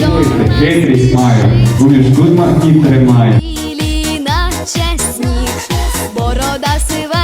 Думайте, хитрість маю, Будеш гудма і тримає. Борода сива.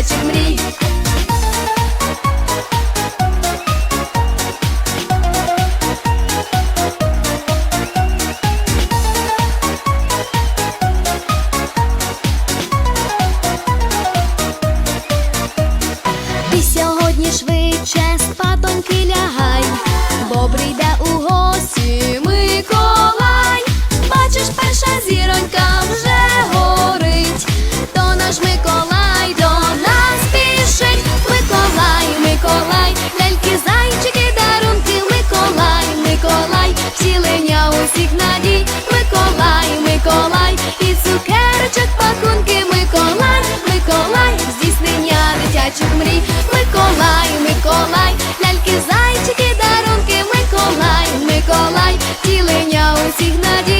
Наче мрій всіх надій, Миколай, Миколай, і цукерочок пакунки, Миколай, Миколай, здійснення дитячих мрій, Миколай, Миколай, ляльки, зайчики, дарунки, Миколай, Миколай, тілення усіх надій.